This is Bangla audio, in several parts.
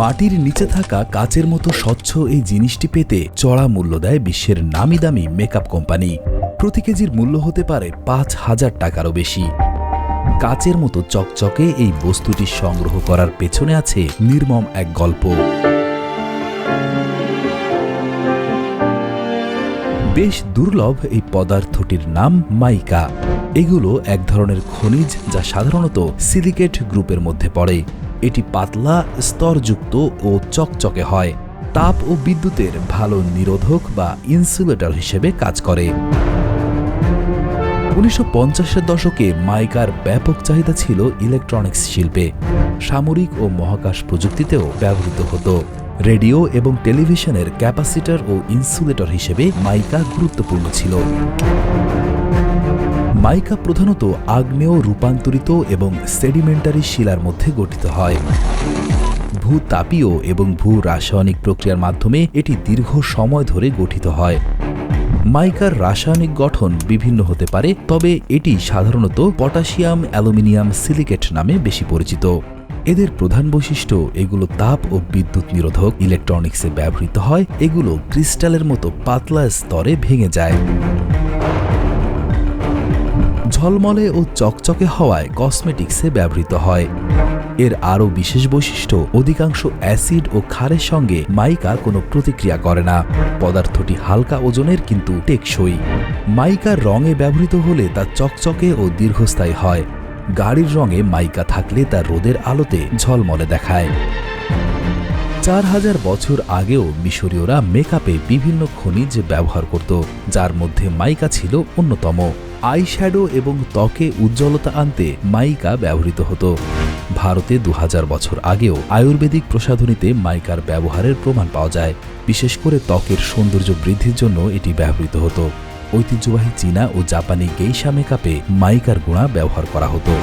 মাটির নিচে থাকা কাচের মতো স্বচ্ছ এই জিনিসটি পেতে চড়া মূল্য দেয় বিশ্বের নামি দামি মেকআপ কোম্পানি। প্রতি কেজির মূল্য হতে পারে পাঁচ হাজার টাকারও বেশি। কাচের মতো চকচকে এই বস্তুটি সংগ্রহ করার পেছনে আছে নির্মম এক গল্প। বেশ দুর্লভ এই পদার্থটির নাম মাইকা। এগুলো এক ধরনের খনিজ যা সাধারণত সিলিকেট গ্রুপের মধ্যে পড়ে। এটি পাতলা, স্তরযুক্ত ও চকচকে হয়। তাপ ও বিদ্যুতের ভালো নিরোধক বা ইনসুলেটর হিসেবে কাজ করে। উনিশশো পঞ্চাশের দশকে মাইকার ব্যাপক চাহিদা ছিল ইলেকট্রনিক্স শিল্পে। সামরিক ও মহাকাশ প্রযুক্তিতেও ব্যবহৃত হতো। রেডিও এবং টেলিভিশনের ক্যাপাসিটর ও ইনসুলেটর হিসেবে মাইকা গুরুত্বপূর্ণ ছিল। মাইকা প্রধানত আগ্নেয় রূপান্তরিত এবং সেডিমেন্টারি শিলার মধ্যে গঠিত হয়। ভূতাপীয় এবং ভূ রাসায়নিক প্রক্রিয়ার মাধ্যমে এটি দীর্ঘ সময় ধরে গঠিত হয়। মাইকার রাসায়নিক গঠন বিভিন্ন হতে পারে, তবে এটি সাধারণত পটাশিয়াম অ্যালুমিনিয়াম সিলিকেট নামে বেশি পরিচিত। এদের প্রধান বৈশিষ্ট্য, এগুলো তাপ ও বিদ্যুৎ নিরোধক, ইলেকট্রনিক্সে ব্যবহৃত হয়, এগুলো ক্রিস্টালের মতো পাতলা স্তরে ভেঙে যায়। ঝলমলে ও চকচকে হওয়ায় কসমেটিক্সে ব্যবহৃত হয়। এর আরও বিশেষ বৈশিষ্ট্য, অধিকাংশ অ্যাসিড ও ক্ষারের সঙ্গে মাইকা কোনো প্রতিক্রিয়া করে না। পদার্থটি হালকা ওজনের কিন্তু টেকসই। মাইকার রঙে ব্যবহৃত হলে তা চকচকে ও দীর্ঘস্থায়ী হয়। গাড়ির রঙে মাইকা থাকলে তা রোদের আলোতে ঝলমলে দেখায়। চার হাজার বছর আগেও মিশরীয়রা মেকআপে বিভিন্ন খনিজ ব্যবহার করত, যার মধ্যে মাইকা ছিল অন্যতম। আই শ্যাডো এবং ত্বকে উজ্জ্বলতা আনতে মাইকা ব্যবহৃত হতো। ভারতে দু হাজার বছর আগেও আয়ুর্বেদিক প্রসাধনীতে মাইকার ব্যবহারের প্রমাণ পাওয়া যায়। বিশেষ করে ত্বকের সৌন্দর্য বৃদ্ধির জন্য এটি ব্যবহৃত হতো। ঐতিহ্যবাহী চীনা ও জাপানি গেইসা মেকআপে মাইকার গুণা ব্যবহার করা হতো।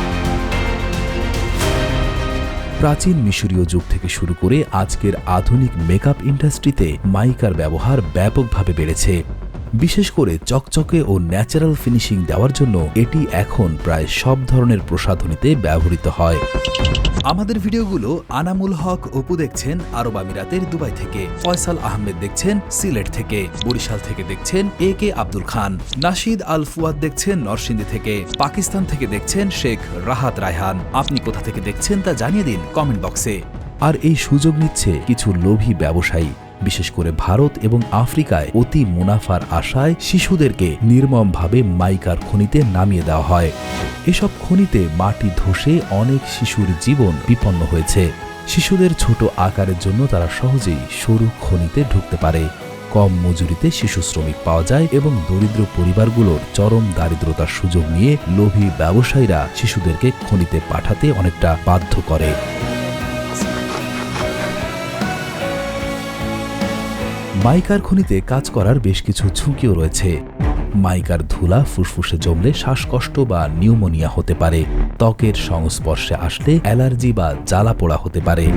প্রাচীন মিশরীয় যুগ থেকে শুরু করে আজকের আধুনিক মেকআপ ইন্ডাস্ট্রিতে মাইকার ব্যবহার ব্যাপকভাবে বেড়েছে। বিশেষ করে চকচকে ও ন্যাচারাল ফিনিশিং দেওয়ার জন্য এটি এখন প্রায় সব ধরনের প্রসাধনীতে ব্যবহৃত হয়। আমাদের ভিডিওগুলো আনামুল হক অপু দেখছেন, আরব আমিরাতের দুবাই থেকে। ফয়সাল আহমেদ দেখছেন, সিলেট থেকে। বরিশাল থেকে দেখছেন এ কে আব্দুল খান। নাশিদ আল ফুয়াদ দেখছেন নরসিংদী থেকে। পাকিস্তান থেকে দেখছেন শেখ রাহাত রায়হান। আপনি কোথা থেকে দেখছেন তা জানিয়ে দিন কমেন্ট বক্সে। আর এই সুযোগ নিচ্ছে কিছু লোভী ব্যবসায়ী। বিশেষ করে ভারত এবং আফ্রিকায় অতি মুনাফার আশায় শিশুদেরকে নির্মমভাবে মাইকার খনিতে নামিয়ে দেওয়া হয়। এসব খনিতে মাটি ধসে অনেক শিশুর জীবন বিপন্ন হয়েছে। শিশুদের ছোট আকারের জন্য তারা সহজেই সরু খনিতে ঢুকতে পারে। কম মজুরিতে শিশু শ্রমিক পাওয়া যায় এবং দরিদ্র পরিবারগুলোর চরম দারিদ্রতার সুযোগ নিয়ে লোভী ব্যবসায়ীরা শিশুদেরকে খনিতে পাঠাতে অনেকটা বাধ্য করে। মাইকার খনিতে কাজ করার বেশ কিছু ঝুঁকিও রয়েছে। মাইকার ধুলা ফুসফুসে জমলে শ্বাসকষ্ট বা নিউমোনিয়া হতে পারে। ত্বকের সংস্পর্শে আসলে অ্যালার্জি বা জ্বালা পোড়া হতে পারে।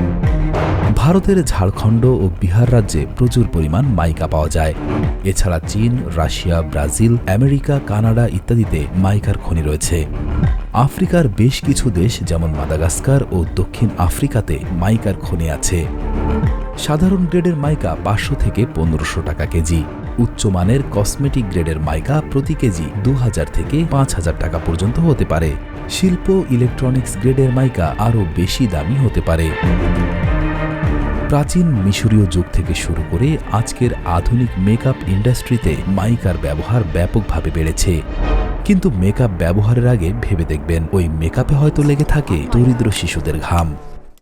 ভারতের ঝাড়খণ্ড ও বিহার রাজ্যে প্রচুর পরিমাণ মাইকা পাওয়া যায়। এছাড়া চীন, রাশিয়া, ব্রাজিল, আমেরিকা, কানাডা ইত্যাদিতে মাইকার খনি রয়েছে। আফ্রিকার বেশ কিছু দেশ যেমন মাদাগাস্কার ও দক্ষিণ আফ্রিকাতে মাইকার খনি আছে। সাধারণ গ্রেডের মাইকা পাঁচশো থেকে পনেরোশো টাকা কেজি। উচ্চমানের কসমেটিক গ্রেডের মাইকা প্রতি কেজি দু হাজার থেকে পাঁচ হাজার টাকা পর্যন্ত হতে পারে। শিল্প ইলেকট্রনিক্স গ্রেডের মাইকা আরও বেশি দামি হতে পারে। প্রাচীন মিশরীয় যুগ থেকে শুরু করে আজকের আধুনিক মেকআপ ইন্ডাস্ট্রিতে মাইকার ব্যবহার ব্যাপকভাবে বেড়েছে। কিন্তু মেকআপ ব্যবহারের আগে ভেবে দেখবেন, ওই মেকআপে হয়তো লেগে থাকে দরিদ্র শিশুদের ঘাম।